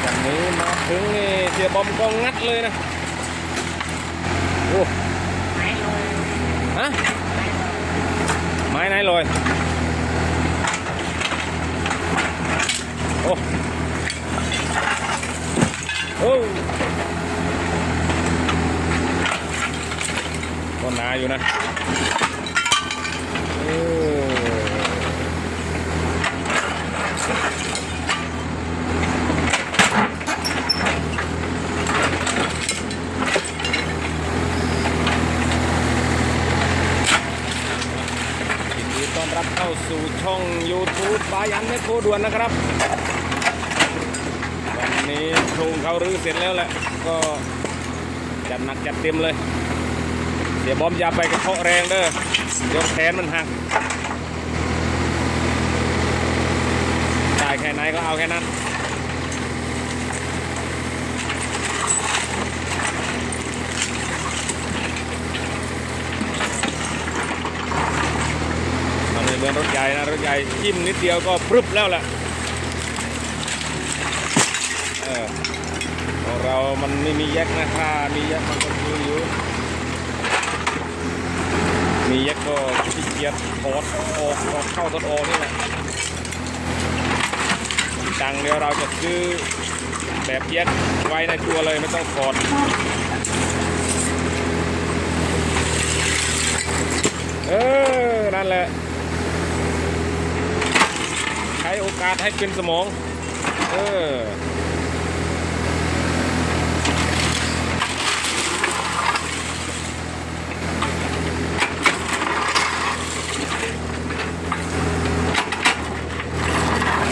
อย่างนี้มาถึงนี่เสียบอมก็งัดเลยนะโอ้ไม้ลยฮะไม้ไหนลอยโอ้โอ้ก็หนาอยู่นะโอ้ยินดีต้อนรับเข้าสู่ ช่อง YouTube บายันเมโครด่วนนะครับ วันนี้โครงเขารื้อเสร็จแล้วแหละ ก็จัดหนักจัดเต็มเลย เดี๋ยวบอมยาไปกระเทาะแรงเด้อยกแขนมันหักได้แค่ไหนก็เอาแค่นั้น มันไม่ เหมือนรถใหญ่นะรถใหญ่จิ้มนิดเดียวก็พรึบแล้วแหละเออของเรามันไม่มีแยกนะถ้ามีแยกมันก็คืออยู่มีแยกก็ขี้เกียจถอดออกออกเข้าต้นโออกนี่แหละตังเดี๋ยวเราจะซื้อแบบแยกไว้ในตัวเลยไม่ต้องถอดเออ นั่นแหละ โอกาสให้เป็นสมอง เออ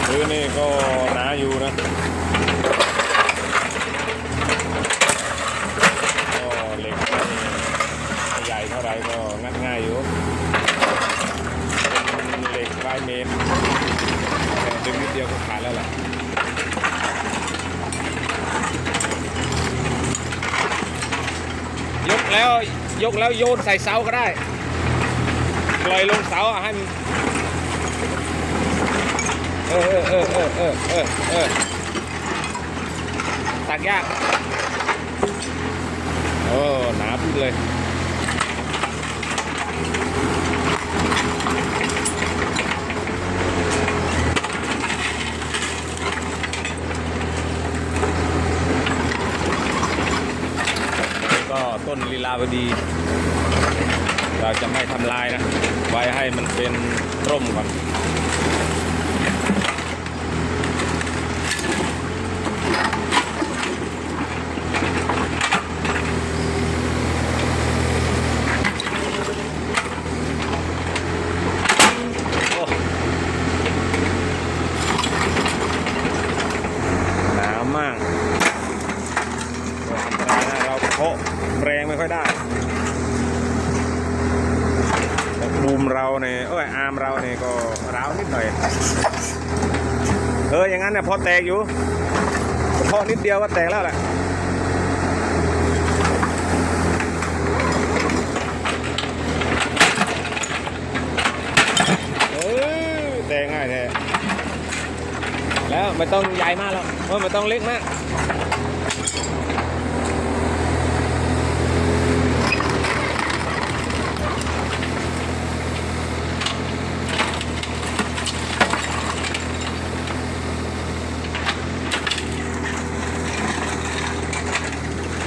พื้นนี่ก็หนาอยู่นะ ก็เหล็กไม่ไม่ใหญ่เท่าไหร่ก็งัดง่ายอยู่เป็นเหล็กปลายเมตรแต่ดึงนิดเดียวก็ขาดแล้วล่ะ ยก แล้วยกแล้วโยนใส่เสาก็ได้ปล่อยลงเสาให้มันเออเออเออเออเออเออตักยากโอ้หนาพึ่งเลย นี่ก็ ต้นลีลาวดีเราจะไม่ทำลายนะ ไว้ให้มันเป็นร่มก่อนหนาวมากอันตรายนะเราเคาะแรง ไม่ค่อยได้บูมเราเนี่ยเอ้ยอาร์มเราเนี่ยก็ร้าวนิดหน่อย เอออย่างนั้นเนี่ยพอแตกอยู่เคาะนิดเดียวก็แตกแล้วแหละเออแต่ง่ายแท้แล้วไม่ต้องใหญ่มากหรอกเออไม่ต้องเล็กมาก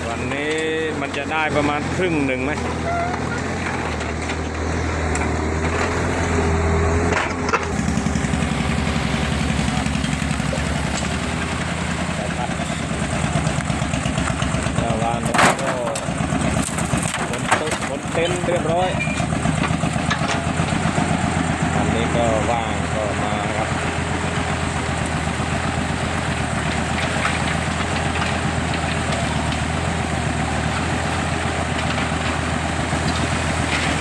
วันนี้มัน จะได้ประมาณครึ่งหนึ่งไหม เมื่อวานเราก็ขนตุ๊กขนเต็นท์เรียบร้อยวันนี้ก็ว่างก็มาครับ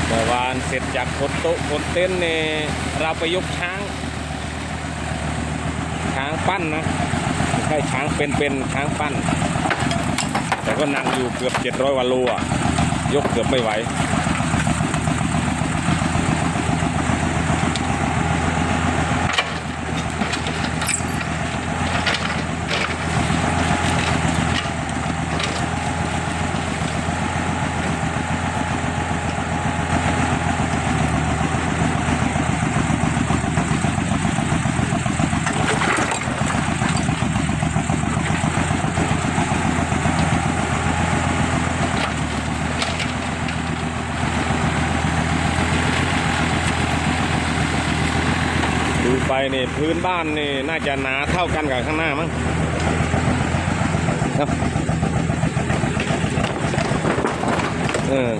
เมื่อวานเสร็จจากข นโต๊ะขนเต็นท์เนี่ยเราไปยกช้าง ช้างปั้นนะไม่ใช่ช้างเป็นเป็นช้างปั้น แต่ก็หนักอยู่เกือบ 700วันโลอะยกเกือบไม่ไหว ไปนี่พื้นบ้านนี่น่าจะหนาเท่ากันกับข้างหน้ามั้งเอะเออ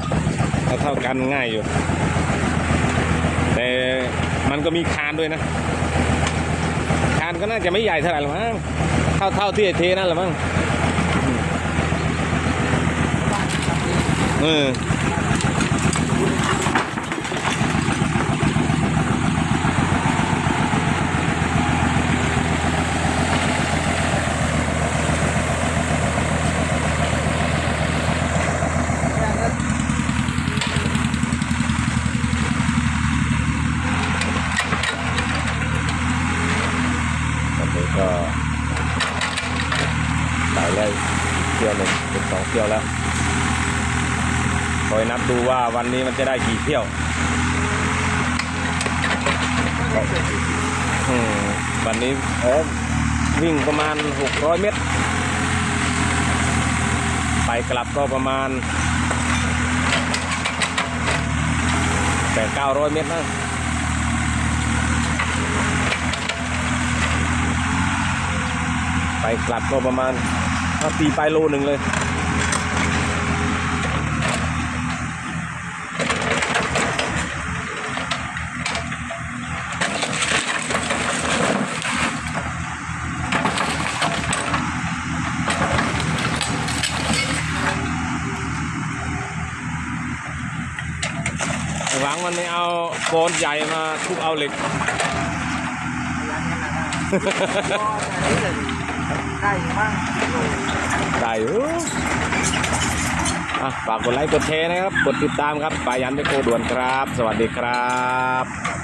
เท่าเท่ากันง่ายอยู่ แต่มันก็มีคานด้วยนะ คานก็น่าจะไม่ใหญ่เท่าไหร่หรอกมั้งเท่าเท่าที่เทนั่นแหละมั้งเออ ตอนนี้ก็ใส่เลยเที่ยวหนึ่งเป็นสองเที่ยวแล้วคอยนับดูว่าวันนี้มันจะได้กี่เที่ยววันนี้เออวิ่งประมาณ 600 เมตร ไปกลับก็ประมาณแต่900 เมตรนะไปกลับก็ประมาณ ถ้าตีไปโลหนึ่งเลยหวังมันไม่เอาโกนใหญ่มาทุบเอาเหล็ก ได้มั่งได้อยู่อะฝากกดไลค์กดแชร์นะครับ กดติดตามครับปายันไปโคด่วนครับ สวัสดีครับ